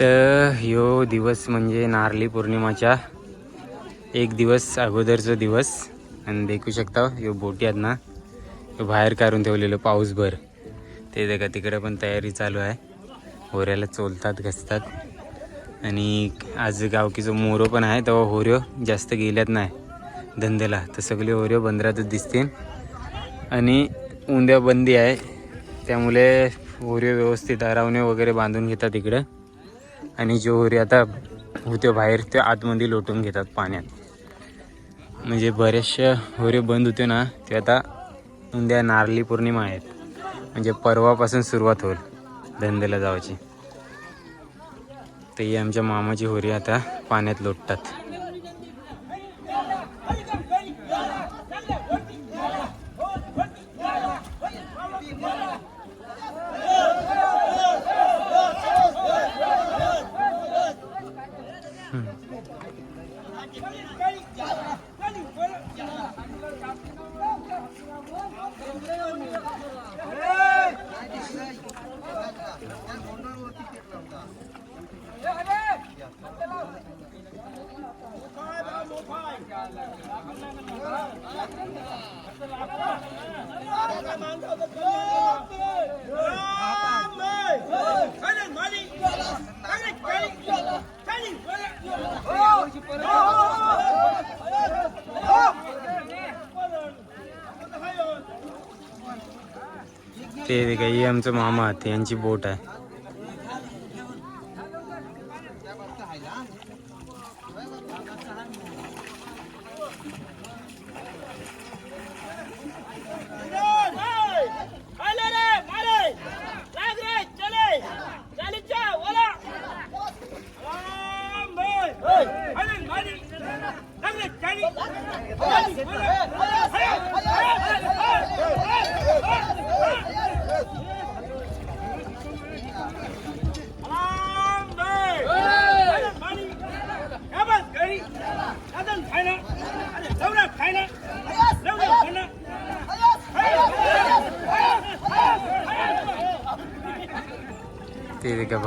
तर ह्यो दिवस म्हणजे नारली पौर्णिमाच्या एक दिवस अगोदरचा दिवस. आणि देखू शकता ह्यो बोटी आहेत ना ह्यो बाहेर काढून ठेवलेलं पाऊसभर. ते देखा तिकडं पण तयारी चालू आहे. होऱ्याला चोलतात घसतात. आणि आज गावकीचं मोरो पण आहे तेव्हा होऱ्यो जास्त गेल्यात नाही. धंद्याला. तर सगळे होऱ्यो बंदरातच दिसतील. आणि उंद्या बंदी आहे. त्यामुळे होऱ्यो व्यवस्थित अरावणे वगैरे बांधून घेतात इकडं. आणि जो होरी आता होते बाहेर ते आतमध्ये लोटून घेतात पाण्यात. म्हणजे बऱ्याचशा होरे बंद होते ना ते आता उद्या नारली पौर्णिमा आहेत. म्हणजे परवापासून सुरुवात होईल धंद्याला जायची तर ही आमच्या मामाची होरी आता पाण्यात लोटतात. ते काही आमचं मामा आहेत, यांची बोट आहे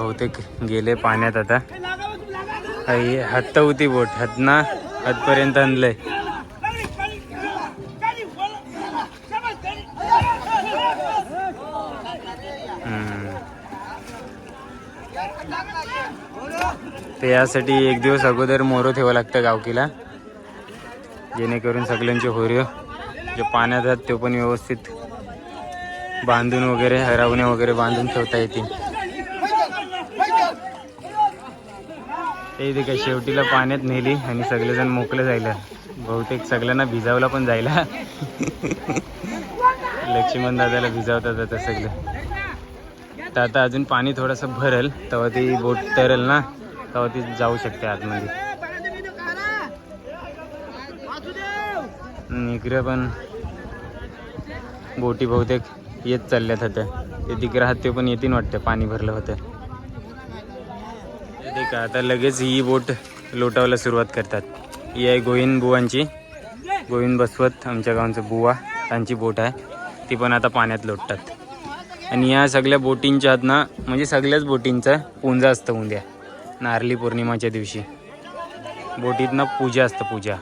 बहुतेक गेले पाण्यात आता. आई हत्त होती बोट. हतना हतपर्यंत आणलंय. ते यासाठी एक दिवस अगोदर मोरो ठेवावं लागतं गावकीला जेणेकरून सगळ्यांचे होर्यो जे पाण्यात आहेत ते पण व्यवस्थित बांधून वगैरे हरवणे वगैरे बांधून ठेवता येतील. ते इथे काय शेवटीला पाण्यात नेली आणि सगळेजण मोकळे जायला बहुतेक सगळ्यांना भिजावला पण जायला. लक्ष्मण दादाला भिजावतात आता सगळं. तर आता अजून पाणी थोडंसं भरल तेव्हा ती बोट तरल ना तेव्हा ती जाऊ शकते आतमध्ये. आणि इकडे पण बोटी बहुतेक येत चालल्यात होत्या ते तिकडे हात ते पण येतील वाटतं पाणी भरलं होतं. का आता लगेच ही बोट लोटावला सुरुवात करतात ही आहे गोविंद बुवांची गोविंद बसवत आमच्या गावांचं बुवा त्यांची बोट आहे ती पण आता पाण्यात लोटतात आणि या सगळ्या बोटींच्या आत ना म्हणजे सगळ्याच बोटींचा पूंजा असतं उद्या नारली पौर्णिमाच्या दिवशी बोटीत ना पूजा असतं पूजा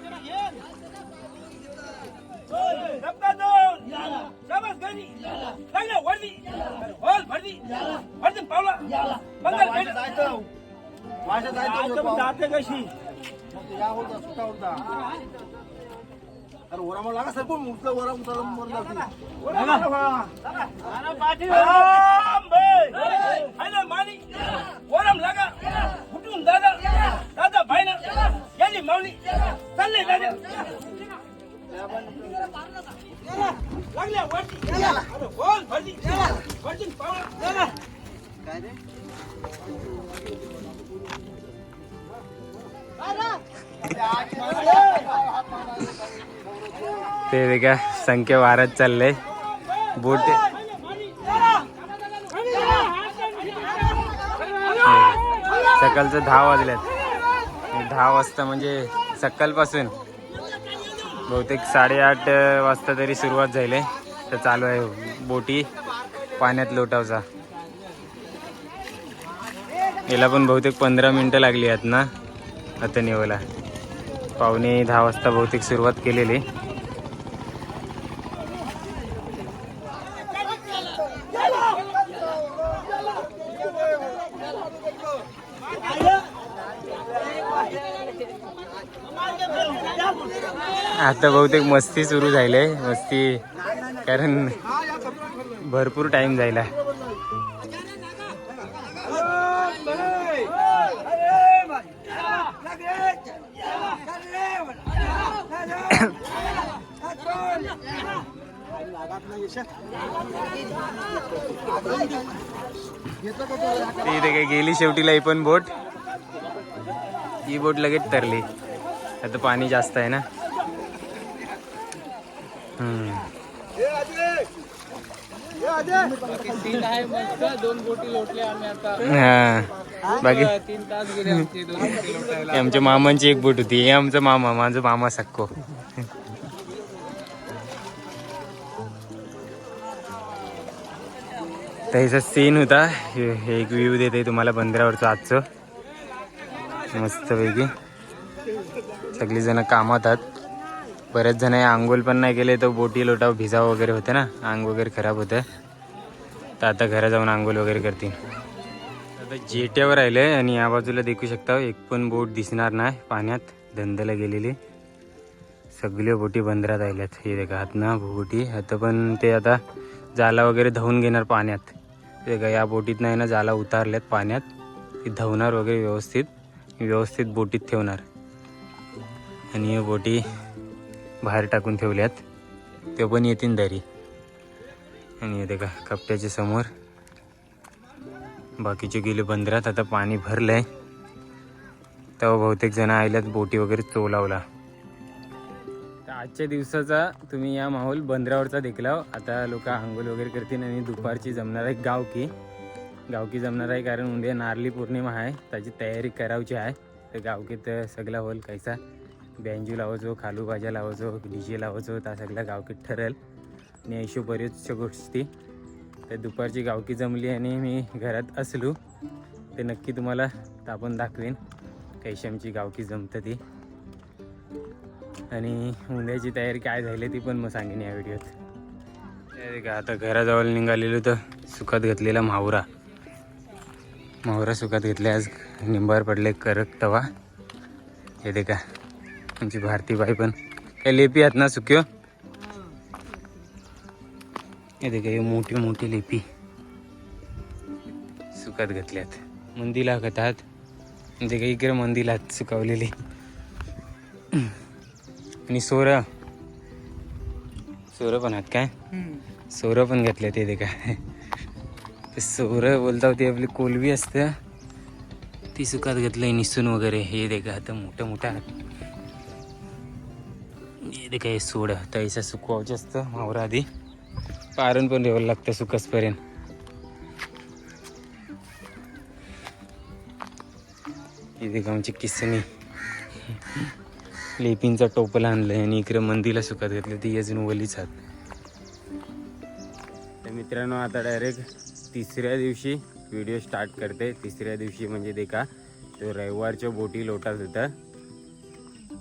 कशी अरे ओरा मला लागा सर पण मुसलं ओरा मुसला मरला ओरम लागा कुठून दादा दादा भाईना गेली मावली चालले दादा लागल्या वरती अरे बोल भरती भरती पावला ते वेगळ्या संख्या वाढत चालले. बोट सकाळचं दहा वाजल्यात दहा वाजता म्हणजे सकाळपासून बहुतेक साडेआठ वाजता तरी सुरुवात झाली. तर चालू आहे बोटी पाण्यात लोटावचा. याला पण बहुतेक पंधरा मिनटं लागली आहेत ना आता नेवाला. पावणे दहा वाजता बहुतेक सुरुवात केलेली आता बहुतेक मस्ती सुरू झाली मस्ती कारण भरपूर टाइम जायला इथे काय गेली शेवटीला ही पण बोट. ही बोट लगेच तरली. आता पाणी जास्त आहे ना. हम्म. हा. बाकी? आमच्या मामांची एक बोट होती. हे आमचा मामा माझा मामा सक्को. त्याचा सीन होता. हे एक व्ह्यू देते तुम्हाला बंदरावरचं आजचं. मस्तपैकी. सगळी जण कामात आहेत. बरेच जण हे आंघोळ पण नाही केले तर बोटी लोटाव भिजाव वगैरे होते ना. अंग वगैरे खराब होतं. तर आता घरा जाऊन आंघोळ वगैरे करतील. आता जेट्यावर राहिले आणि या बाजूला देखू शकता एक पण बोट दिसणार नाही. पाण्यात धंद्याला गेलेली. सगळे बोटी बंदरात आल्यात हे देखा आत ना बोटी आता पण ते आता जाला वगैरे धावून घेणार पाण्यात. ते का या बोटीत नाही ना जाला उतारल्यात पाण्यात. ती धावणार वगैरे व्यवस्थित. व्यवस्थित बोटीत ठेवणार. आणि या बोटी बाहेर टाकून ठेवल्यात. ते पण येतील दरी. आणि येते का कपट्याच्या समोर. बाकीचे गेले बंदरात आता पाणी भरलंय. तेव्हा बहुतेक जण आल्यात बोटी वगैरे चोलावला. तर आजच्या दिवसाचा तुम्ही या माहोल बंदरावरचा देखला आता लोक आंघोळ वगैरे करतील आणि दुपारची जमणार आहे गावकी. गावकी जमणार आहे कारण उद्या नारली पौर्णिमा आहे. त्याची तयारी करायची आहे. तर गावकीत सगळा होल कैसा. बँजू लावायचो खालू भाज्या लावायचो डी जे लावायचो त्या सगळ्या गावकीत ठरेल. आणि ऐशो बरेचशा गोष्टी. तर दुपारची गावकी जमली आणि मी घरात असलो ते नक्की तुम्हाला तापून दाखवेन कैशमची गावकी जमतं ती. आणि उद्याची तयारी काय झाली ती पण मग सांगेन या व्हिडिओत. का आता घराजवळ निघालेलो तर सुखात घेतलेला माहुरा माहुरा सुखात घेतले आज निंबार पडले करक तवा. हे दे का आमची भारती बाई पण. काय लेपी आहेत ना सुक्यो हे दे हे मोठी मोठी लेपी. सुकत घातल्यात. मंदिला घातात ते काही इकडे मंदिलात सुकावलेली. आणि सोरं? सोरं पण आहेत काय? सोरं पण घातले ते देखा ते सोरं बोलता ते आपली कोलबी असतं. ती सुकात घातलंय निसून वगैरे. हे देखा आता मोठं मोठं हे देखा हे सोड. तैसा सुकवायचं असतं मावरा आधी पारण पण ठेवायला लागतं सुकसपर्यंत इथे गावची का आमची लेपींचा टोपला आणलंय आणि इकडे मंदीला सुकत घेतलं ती अजून वलीच आहात तर मित्रांनो आता डायरेक्ट तिसऱ्या दिवशी व्हिडिओ स्टार्ट करते. तिसऱ्या दिवशी म्हणजे ते का तो रविवारच्या बोटी लोटात होता.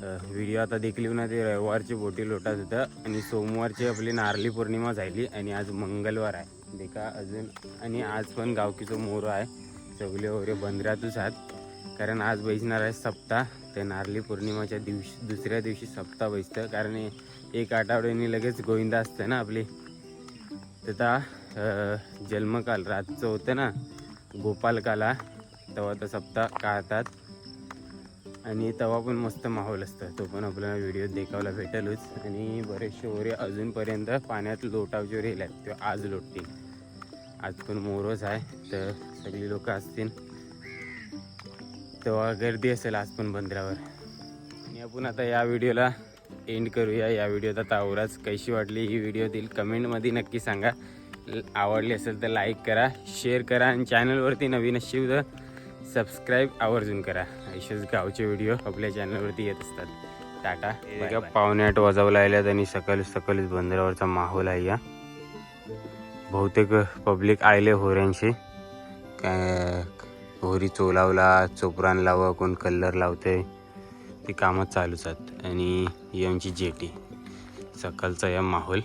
व्हिडिओ आता देखील ना ते रविवारची बोटी लोटात होतं आणि सोमवारची आपली नारली पौर्णिमा झाली आणि आज मंगळवार आहे. देखा अजून आणि आज पण गावकीचं मोर आहे. सगळे वगैरे बंदरातच आहात. कारण आज बैसणार आहे सप्ताह. त्या नारली पौर्णिमाच्या दिवशी दुसऱ्या दिवशी सप्ताह बैसतं. कारण एक आठवड्याने लगेच गोविंदा असतं ना आपली. तर जन्मकाल रातचं होतं ना गोपालकाला. तेव्हा तर सप्ताह काढतात. आणि तेव्हा पण मस्त माहोल असतं. तो पण आपल्याला व्हिडिओ देखावला भेटेलच. आणि बरेचसे ओरे अजूनपर्यंत पाण्यात लोटावचे राहिल्यात ते आज लोटतील. आज पण मोरच आहे तर सगळी लोकं असतील. तेव्हा गर्दी असेल आज पण बंदरावर. आणि आपण आता या व्हिडिओला एंड करूया. या व्हिडिओत आता आवराच कशी वाटली ही व्हिडिओतील कमेंटमध्ये नक्की सांगा. आवडली असेल तर लाईक करा शेअर करा. आणि चॅनलवरती नवीन अशी तर सबस्क्राईब आवर्जून करा. असेच गावचे व्हिडिओ आपल्या चॅनलवरती येत असतात. टाटा. एका पावणे आठ वाजवला आल्यात आणि सकाळी सकाळीच बंदरावरचा माहोल आहे या. बहुतेक पब्लिक आले होऱ्यांशी. काय होरी चोलावला चोपरान लावं कोण कलर लावते ते कामच चालूच आहेत. आणि आमची जेटी. सकाळचा या माहोल.